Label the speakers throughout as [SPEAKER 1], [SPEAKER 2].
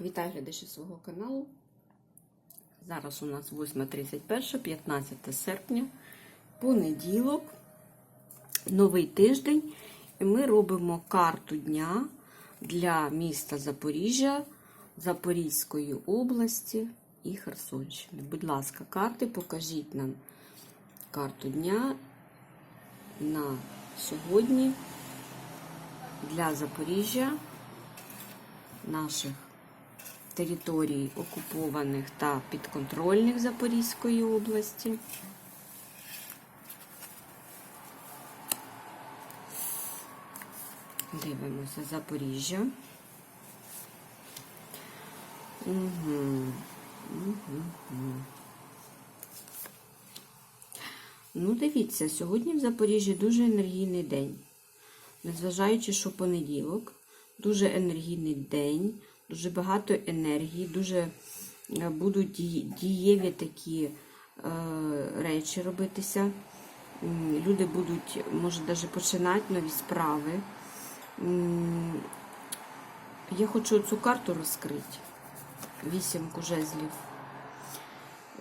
[SPEAKER 1] Вітаю глядачі свого каналу. Зараз у нас 8.31, 15 серпня, понеділок, новий тиждень. І ми робимо карту дня для міста Запоріжжя, Запорізької області і Херсонщини. Будь ласка, карти, покажіть нам карту дня на сьогодні для Запоріжжя, наших територій окупованих та підконтрольних Запорізької області. Дивимося Запоріжжя. Угу. Угу. Ну, дивіться, сьогодні в Запоріжжі дуже енергійний день. Незважаючи, що понеділок, дуже енергійний день, дуже багато енергії, дуже е, будуть дієві такі е, речі робитися. Люди будуть, може, навіть починати нові справи. Я хочу цю карту розкрити. Вісімку жезлів.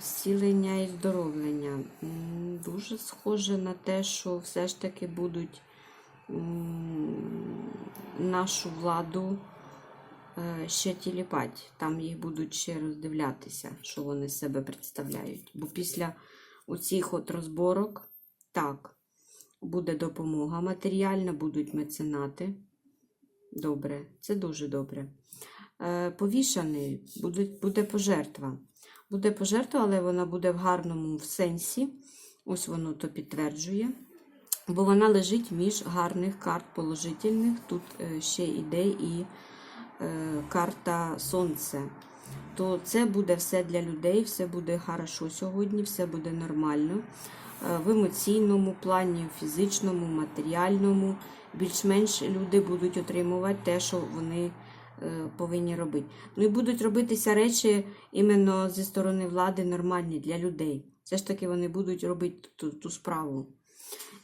[SPEAKER 1] Зцілення і здоровлення. Дуже схоже на те, що все ж таки будуть нашу владу ще тіліпать. Там їх будуть ще роздивлятися, що вони себе представляють. Бо після оцих от розборок, так, буде допомога матеріальна, будуть меценати. Добре, це дуже добре. Е, Повішаний буде, пожертва. Буде пожертва, але вона буде в гарному сенсі. Ось воно то підтверджує. Бо вона лежить між гарних карт положительних. Тут е, ще йде і е, карта Сонце. То це буде все для людей, все буде хорошо сьогодні, все буде нормально. Е, В емоційному плані, в фізичному, матеріальному. Більш-менш люди будуть отримувати те, що вони е, повинні робити. Ну і будуть робитися речі іменно зі сторони влади нормальні для людей. Все ж таки вони будуть робити ту, ту справу.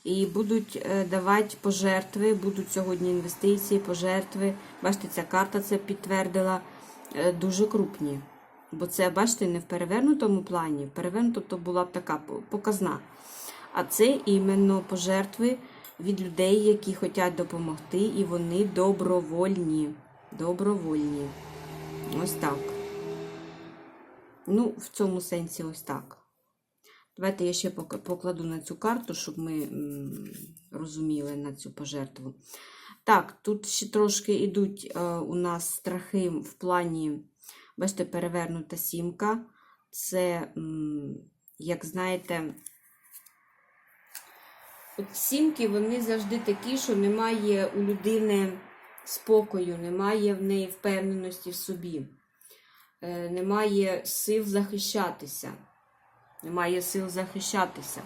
[SPEAKER 1] І будуть е, давати пожертви, будуть сьогодні інвестиції, пожертви. Бачите, ця карта це підтвердила е, дуже крупні. Бо це, бачите, не в перевернутому плані. Перевернуто то була б така показна. А це іменно пожертви від людей, які хочуть допомогти, і вони добровольні. Добровольні. Ось так. Ну, в цьому сенсі ось так. Давайте я ще покладу на цю карту, щоб ми розуміли на цю пожертву. Так, тут ще трошки йдуть е, у нас страхи в плані, бачите, перевернута сімка. Це, як знаєте, от сімки, вони завжди такі, що немає у людини спокою, немає в неї впевненості в собі, е, немає сил захищатися. Немає сил захищатися.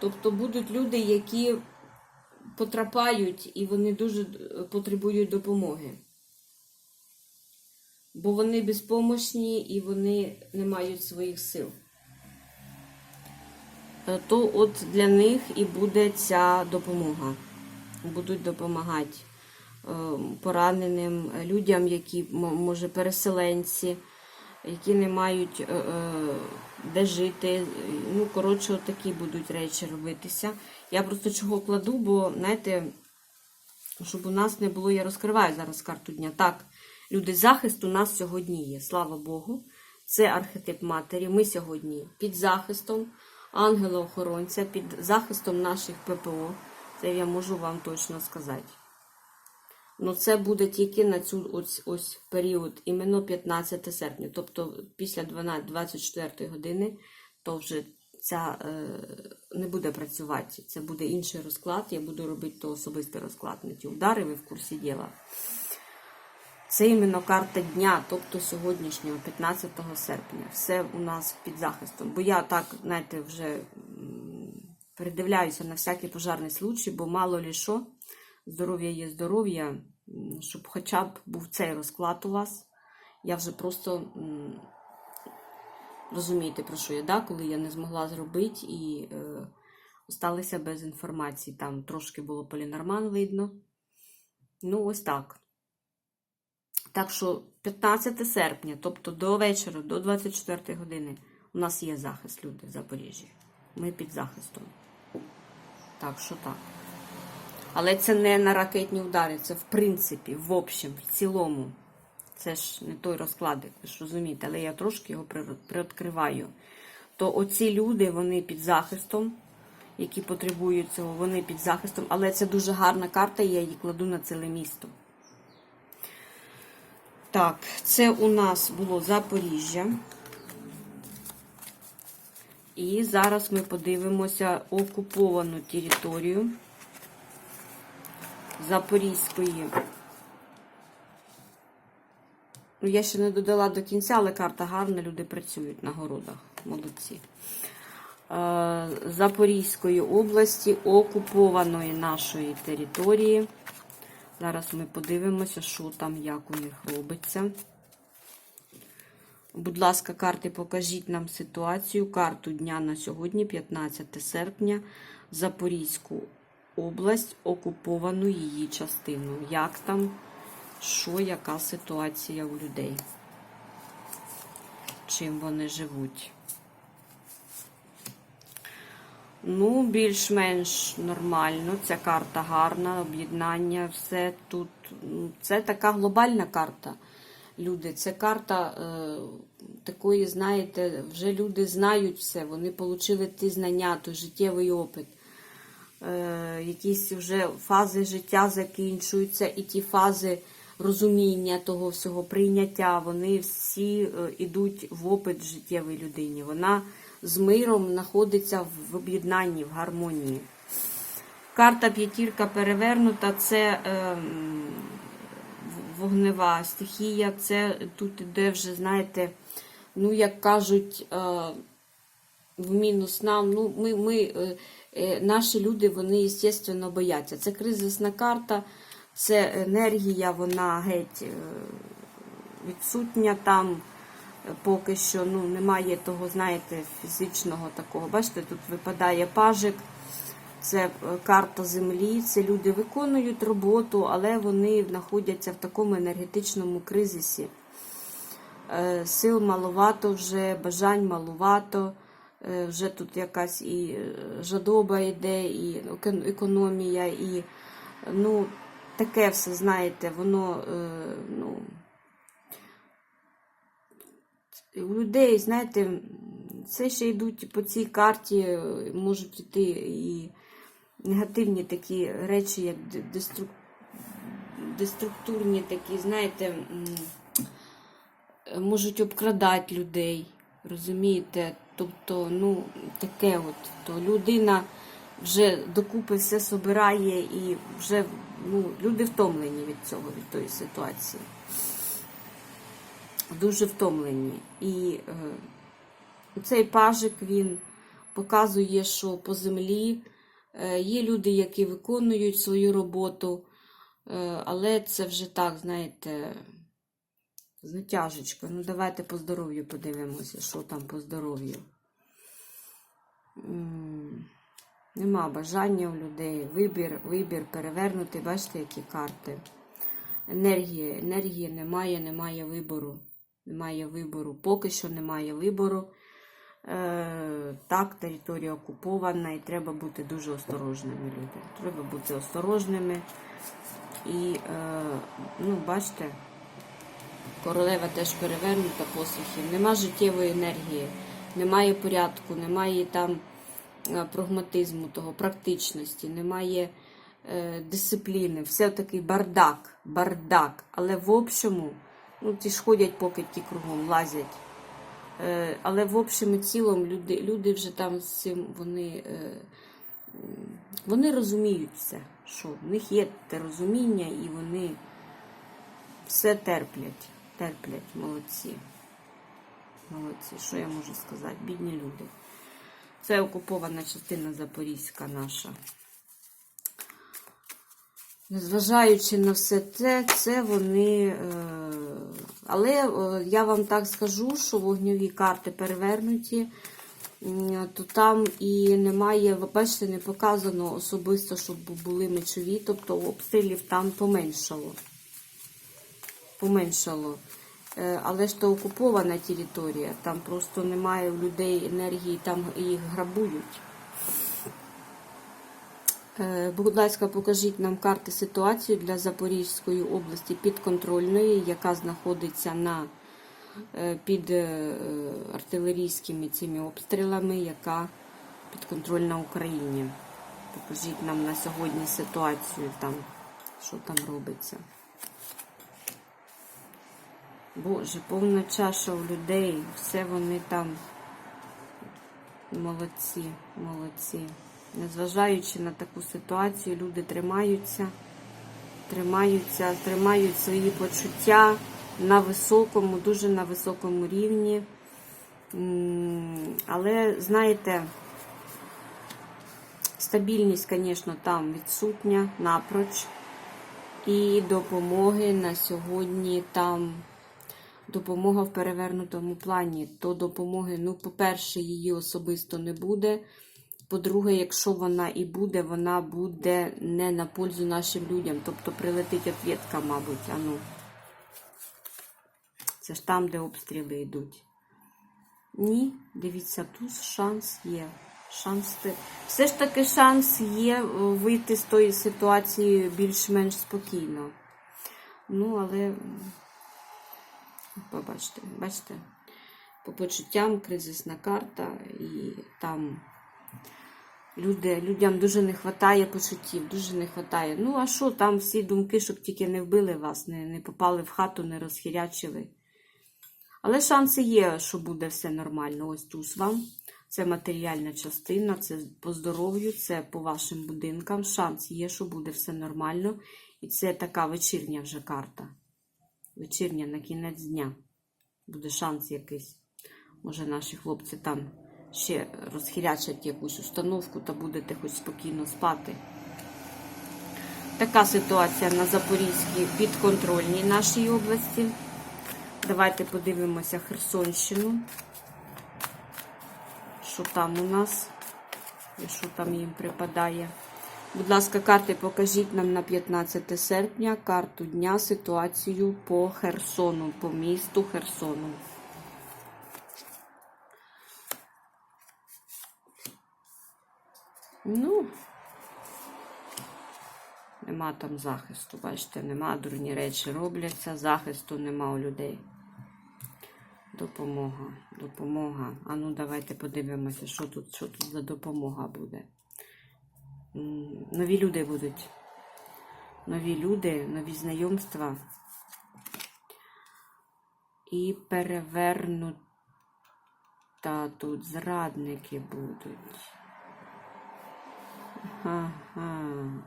[SPEAKER 1] Тобто будуть люди, які потрапають і вони дуже потребують допомоги. Бо вони безпомощні і вони не мають своїх сил. Е, То от для них і буде ця допомога. Будуть допомагати е, пораненим людям, які, може, переселенці які не мають е, е, де жити. Ну, коротше, такі будуть речі робитися. Я просто чого кладу, бо, знаєте, щоб у нас не було, я розкриваю зараз карту дня. Так, люди, захист у нас сьогодні є, слава Богу. Це архетип матері. Ми сьогодні під захистом ангела-охоронця, під захистом наших ППО. Це я можу вам точно сказати. Ну, це буде тільки на цю ось, ось період, іменно 15 серпня. Тобто після 12, 24 години, то вже ця е, не буде працювати. Це буде інший розклад. Я буду робити то особистий розклад на ті удари, ви в курсі діла. Це іменно карта дня, тобто сьогоднішнього, 15 серпня. Все у нас під захистом. Бо я так, знаєте, вже передивляюся на всякий пожарний случай, бо мало лі що, здоров'я є здоров'я, щоб хоча б був цей розклад у вас. Я вже просто розумієте, про що я, да? коли я не змогла зробити і е, осталися без інформації. Там трошки було полінорман видно. Ну, ось так. Так що 15 серпня, тобто до вечора, до 24 години, у нас є захист, люди в Запоріжжі. Ми під захистом. Так що так. Але це не на ракетні удари, це в принципі, в общем, в цілому. Це ж не той розкладик, ви ж розумієте, але я трошки його при- приоткриваю. То оці люди, вони під захистом, які потребують цього, вони під захистом, але це дуже гарна карта, і я її кладу на ціле місто. Так, це у нас було Запоріжжя. І зараз ми подивимося окуповану територію Запорізької. Ну, я ще не додала до кінця, але карта гарна, люди працюють на городах. Молодці. Е, Запорізької області, окупованої нашої території. Зараз ми подивимося, що там, як у них робиться. Будь ласка, карти, покажіть нам ситуацію. Карту дня на сьогодні, 15 серпня, Запорізьку область, окуповану її частину. Як там, що, яка ситуація у людей? Чим вони живуть? Ну, більш-менш нормально. Ця карта гарна, об'єднання, все тут. Ну, Це така глобальна карта. Люди, це карта е, такої, знаєте, вже люди знають все, вони отримали ті знання, той життєвий опит. Е, якісь вже фази життя закінчуються, і ті фази розуміння того всього, прийняття, вони всі йдуть в опит життєвій людині. Вона з миром знаходиться в об'єднанні, в гармонії. Карта п'ятірка перевернута це е, вогнева стихія. Це тут іде вже, знаєте, ну, як кажуть, е, в мінус нам. Ну, ми, ми, е, е, наші люди, вони, звісно, бояться. Це кризисна карта, це енергія, вона геть е, відсутня там. Е, Поки що ну, немає того, знаєте, фізичного такого. Bачите, тут випадає пажик, це е, карта землі, це люди виконують роботу, але вони знаходяться в такому енергетичному кризисі. Е, Сил маловато вже, бажань маловато. Е, Вже тут якась і е, жадоба йде, і економія, і ну, таке все, знаєте, воно е, ну, у людей, знаєте, це ще йдуть по цій карті, можуть йти і негативні такі речі, як деструк... деструктурні такі, знаєте, можуть обкрадати людей. Розумієте? Тобто, ну, таке от, то людина вже докупи все собирає і вже ну, люди втомлені від цього, від тої ситуації дуже втомлені. І е, цей пажик він показує, що по землі е, є люди, які виконують свою роботу, е, але це вже так, знаєте, з натяжечкою. Ну, давайте по здоров'ю подивимося, що там по здоров'ю. Нема бажання у людей. Вибір, вибір перевернути. Бачите, які карти. Енергії, енергії немає, немає вибору. Немає вибору. Поки що немає вибору. Е, так, територія окупована і треба бути дуже осторожними, люди. Треба бути осторожними. І, е, ну, бачите, королева теж перевернута посвіхів. Нема життєвої енергії, немає порядку, немає там е, прагматизму, того, практичності, немає е, дисципліни. Все такий бардак, бардак. Але в общому, ну, ті ж ходять покидьки кругом, лазять. Е, Але в общем і цілому люди, люди вже там з цим вони, е, вони розуміють все, що в них є те розуміння, і вони все терплять. Терплять, молодці. Молодці, що я можу сказати? Бідні люди. Це окупована частина Запорізька наша. Незважаючи на все це, це вони. Е, але е, я вам так скажу, що вогньові карти перевернуті, то там і немає, бачите, не показано особисто, щоб були мечові, тобто обстрілів там поменшало. Поменшало. Е, Але ж то окупована територія, там просто немає у людей енергії, там їх грабують. Е, Будь ласка, покажіть нам карти ситуацію для Запорізької області підконтрольної, яка знаходиться на, е, під артилерійськими цими обстрілами, яка підконтрольна Україні. Покажіть нам на сьогодні ситуацію там, що там робиться. Боже, повна чаша у людей, все вони там молодці, молодці. Незважаючи на таку ситуацію, люди тримаються, тримаються, тримають свої почуття на високому, дуже на високому рівні. Але, знаєте, стабільність, звісно, там відсутня напроч. І допомоги на сьогодні там допомога в перевернутому плані. То допомоги, ну, по-перше, її особисто не буде. По-друге, якщо вона і буде, вона буде не на пользу нашим людям. Тобто прилетить ответка, мабуть. А ну. Це ж там, де обстріли йдуть. Ні, дивіться, тут шанс є. Шанс Все ж таки шанс є е, вийти з тої ситуації більш-менш спокійно. Ну, але побачите, бачите, по почуттям кризисна карта, і там люди, людям дуже не вистачає почуттів, дуже не вистачає. Ну, а що, там всі думки, щоб тільки не вбили вас, не, не попали в хату, не розхірячили. Але шанси є, що буде все нормально. Ось тут вам. Це матеріальна частина, це по здоров'ю, це по вашим будинкам. Шанс є, що буде все нормально. І це така вечірня вже карта. Вечірня на кінець дня. Буде шанс якийсь. Може, наші хлопці там ще розхірячать якусь установку та будете хоч спокійно спати. Така ситуація на Запорізькій підконтрольній нашій області. Давайте подивимося Херсонщину. Що там у нас? І що там їм припадає? Будь ласка, карти покажіть нам на 15 серпня карту дня, ситуацію по Херсону, по місту Херсону. Ну, нема там захисту, бачите, нема, дурні речі робляться, захисту нема у людей. Допомога, допомога. А ну давайте подивимося, що тут, що тут за допомога буде. Нові люди будуть. Нові люди, нові знайомства. І перевернута тут зрадники будуть. Ага.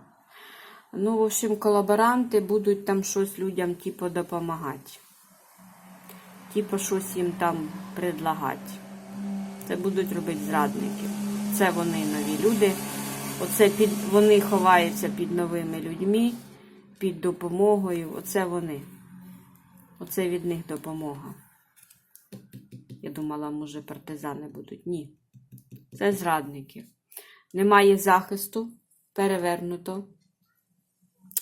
[SPEAKER 1] Ну, в общем, колаборанти будуть там щось людям, типу, допомагати. Типу, щось їм там предлагати. Це будуть робити зрадники. Це вони нові люди. Оце під, вони ховаються під новими людьми, під допомогою. Оце вони. Оце від них допомога. Я думала, може, партизани будуть. Ні. Це зрадники. Немає захисту, перевернуто.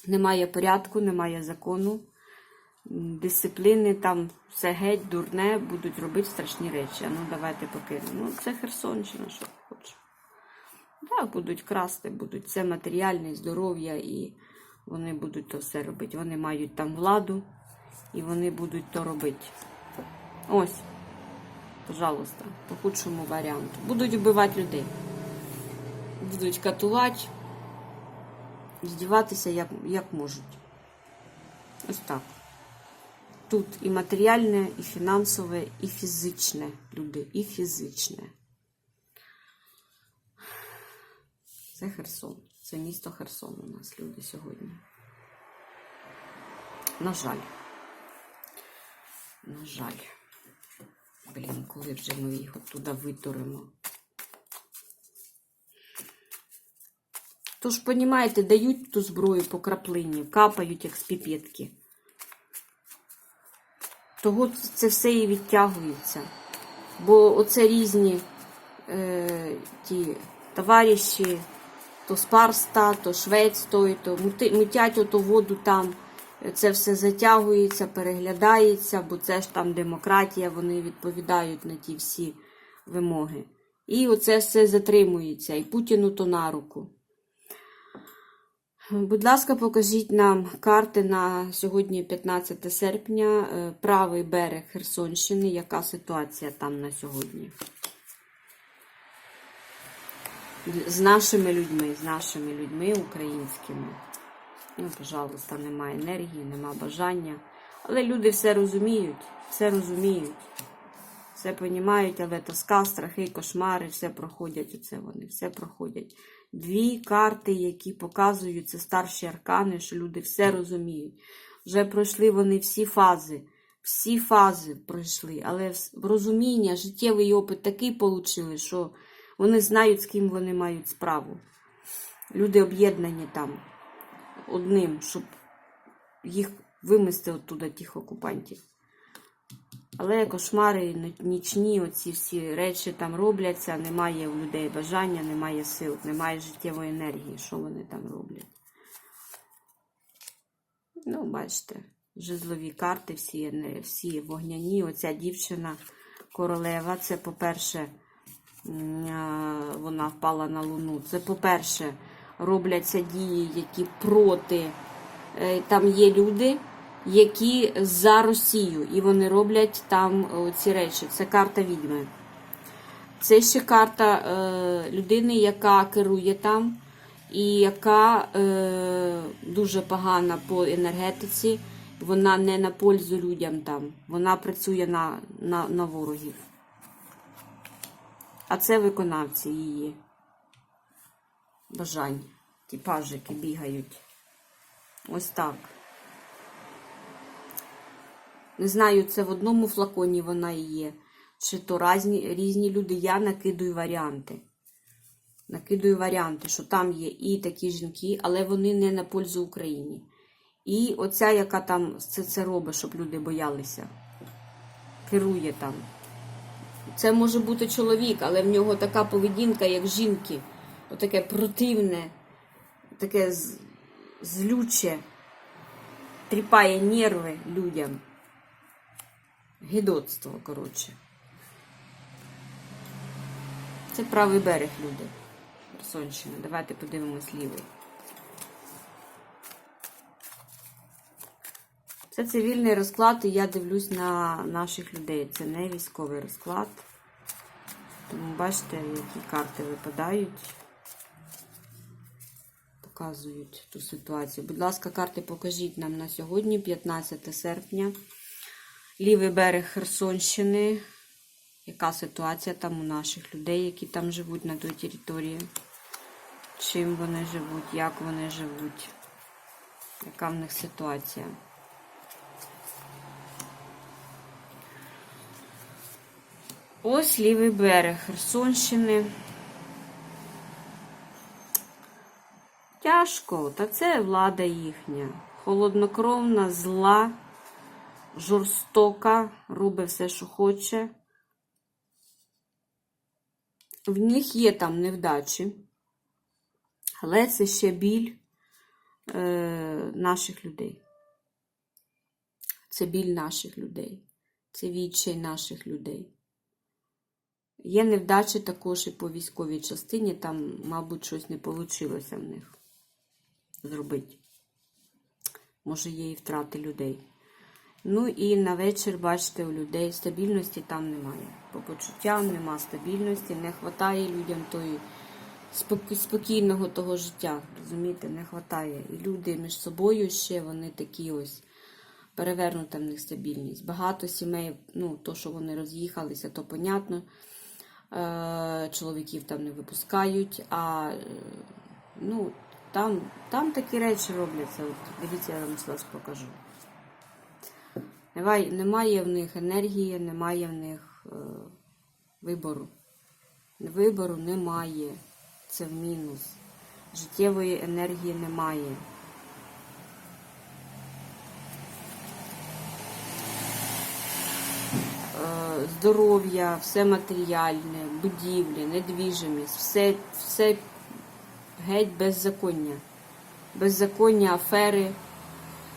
[SPEAKER 1] Немає порядку, немає закону, дисципліни, там все геть, дурне, будуть робити страшні речі. А ну давайте покинемо. Ну, це Херсонщина, що Так, будуть красти, будуть це матеріальне здоров'я, і вони будуть то все робити. Вони мають там владу, і вони будуть то робити. Ось, пожалуйста, по худшому варіанту. Будуть вбивати людей. Будуть катувати, здіватися як, як можуть. Ось так. Тут і матеріальне, і фінансове, і фізичне люди, і фізичне. Це Херсон. Це місто Херсон у нас люди сьогодні. На жаль. На жаль. Блін, коли вже ми їх оттуда витуримо. Тож, понімаєте, дають ту зброю по краплині, капають як з піпетки. Того це все і відтягується. Бо оце різні е, ті товариші, то з Парста, то швець той, то мутять оту воду там. це все затягується, переглядається, бо це ж там демократія, вони відповідають на ті всі вимоги. І оце все затримується, і Путіну то на руку. Будь ласка, покажіть нам карти на сьогодні, 15 серпня, е, правий берег Херсонщини. Яка ситуація там на сьогодні? З нашими людьми, з нашими людьми українськими. Ну, пожалуйста, немає енергії, нема бажання. Але люди все розуміють, все розуміють, все розуміють, але тоска, страхи, кошмари, все проходять. Оце вони, все проходять. Дві карти, які показують, це старші аркани, що люди все розуміють. Вже пройшли вони всі фази, всі фази пройшли, але розуміння, життєвий опит такий отримали, що вони знають, з ким вони мають справу. Люди об'єднані там одним, щоб їх вимести оттуда, тих окупантів. Але кошмари нічні, оці всі речі там робляться, немає у людей бажання, немає сил, немає життєвої енергії. Що вони там роблять? Ну, бачите, жезлові карти, всі, всі вогняні. Оця дівчина королева, це, по-перше, вона впала на луну. Це, по-перше, робляться дії, які проти. Е, Там є люди, які за Росію, і вони роблять там ці речі. Це карта відьми. Це ще карта е, людини, яка керує там, і яка е, дуже погана по енергетиці. Вона не на пользу людям там. Вона працює на, на, на ворогів. А це виконавці її бажань. Ті пажики бігають. Ось так. Не знаю, це в одному флаконі вона і є. Чи то різні, різні люди. Я накидую варіанти. Накидую варіанти, що там є і такі жінки, але вони не на пользу Україні. І оця, яка там це, це робить, щоб люди боялися. Керує там. Це може бути чоловік, але в нього така поведінка, як жінки. Отаке противне, таке злюче, тріпає нерви людям. Гідоцтво, коротше. Це правий берег, люди. Херсонщина. Давайте подивимось лівий. Це цивільний розклад, і я дивлюсь на наших людей. Це не військовий розклад. Тому бачите, які карти випадають. Показують ту ситуацію. Будь ласка, карти покажіть нам на сьогодні, 15 серпня. Лівий берег Херсонщини. Яка ситуація там у наших людей, які там живуть на той території? Чим вони живуть, як вони живуть? Яка в них ситуація? Ось лівий берег Херсонщини. Тяжко, та це влада їхня. Холоднокровна, зла, жорстока, робить все, що хоче. В них є там невдачі, але це ще біль е, наших людей. Це біль наших людей. Це відчай наших людей. Є невдачі також і по військовій частині, там, мабуть, щось не вийшло в них зробити. Може, є і втрати людей. Ну і на вечір, бачите, у людей стабільності там немає. По почуттям нема стабільності, не вистачає людям тої спокійного того життя. Розумієте, не вистачає. І люди між собою ще вони такі ось перевернута в них стабільність. Багато сімей, ну, то, що вони роз'їхалися, то понятно. Е, Чоловіків там не випускають, а ну, там, там такі речі робляться. От, дивіться, я вам зараз покажу. Немає в них енергії, немає в них е, вибору. Вибору немає. Це в мінус. Життєвої енергії немає. Е, Здоров'я, все матеріальне, будівлі, недвіжимість, все, все геть беззаконня. Беззаконня, афери,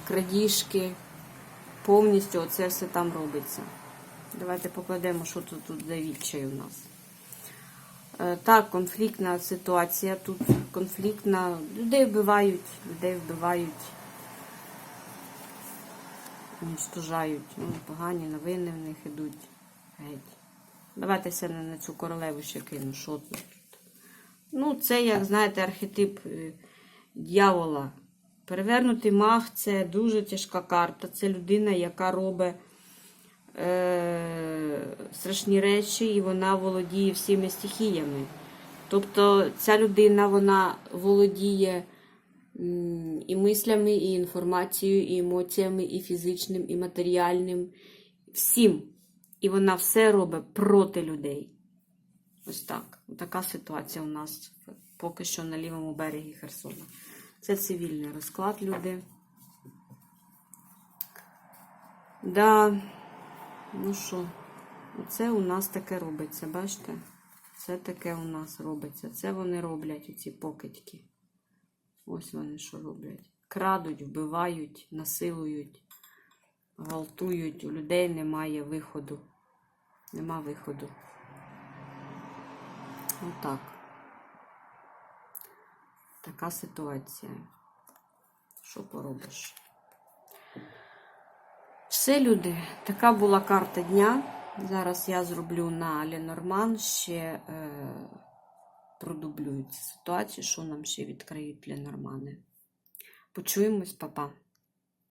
[SPEAKER 1] крадіжки. Повністю оце все там робиться. Давайте покладемо, що тут, тут за відчай у нас. Е, Так, конфліктна ситуація. Тут конфліктна. Людей вбивають, людей вбивають, уничтожають. Ну, погані новини в них ідуть. Геть. Давайте на, цю королеву ще кину. Що тут? Ну, це, як знаєте, архетип е, дьявола. Перевернутий маг це дуже тяжка карта. Це людина, яка робить е, страшні речі, і вона володіє всіми стихіями. Тобто ця людина вона володіє і мислями, і інформацією, і емоціями, і фізичним, і матеріальним. Всім. І вона все робить проти людей. Ось так. Така ситуація у нас поки що на лівому берегі Херсона. Це цивільний розклад, люди. Да, ну що, оце у нас таке робиться, бачите? Це таке у нас робиться. Це вони роблять, оці покидьки. Ось вони що роблять. Крадуть, вбивають, насилують, гвалтують. У людей немає виходу. Нема виходу. Отак. Така ситуація. Що поробиш? Все, люди, така була карта дня. Зараз я зроблю на Ленорман ще е, продублюю цю ситуацію, що нам ще відкриють Ленормани. Почуємось, папа.